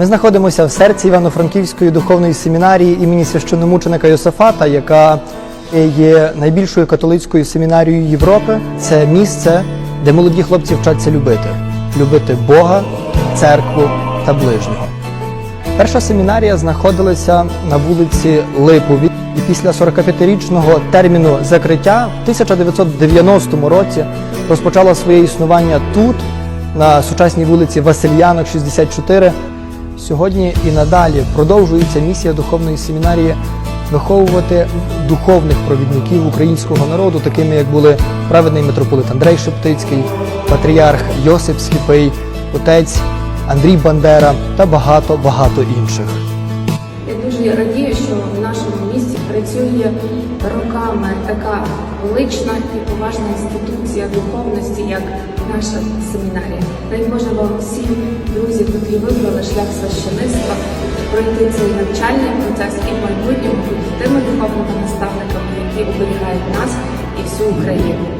Ми знаходимося в серці Івано-Франківської духовної семінарії імені священномученика Йосафата, яка є найбільшою католицькою семінарією Європи. Це місце, де молоді хлопці вчаться любити, любити Бога, церкву та ближнього. Перша семінарія знаходилася на вулиці Липові, і після 45-річного терміну закриття в 1990 році розпочала своє існування тут, на сучасній вулиці Васильянок, 64. Сьогодні і надалі продовжується місія духовної семінарії виховувати духовних провідників українського народу, такими як були праведний митрополит Андрей Шептицький, патріарх Йосип Сліпий, отець Андрій Бандера та багато багато інших. Я дуже радію, що в нашому місті працює роками така велична і поважна інституція духовності, як наша семінарія. Дай Боже вам всім, друзі, які вибрали шлях священицтва, пройти цей навчальний процес і в майбутньому бути тими духовними наставниками, які оберігають нас і всю Україну.